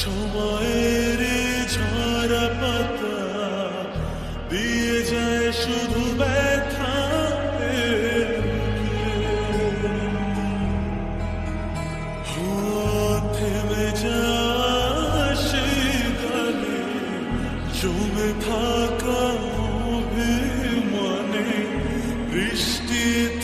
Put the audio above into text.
সময়ের ঝরা পাতা দিয়ে যায় শুধু ব্যথা থেমে যায় সে গানে থাকা হবে মনে বৃষ্টিতে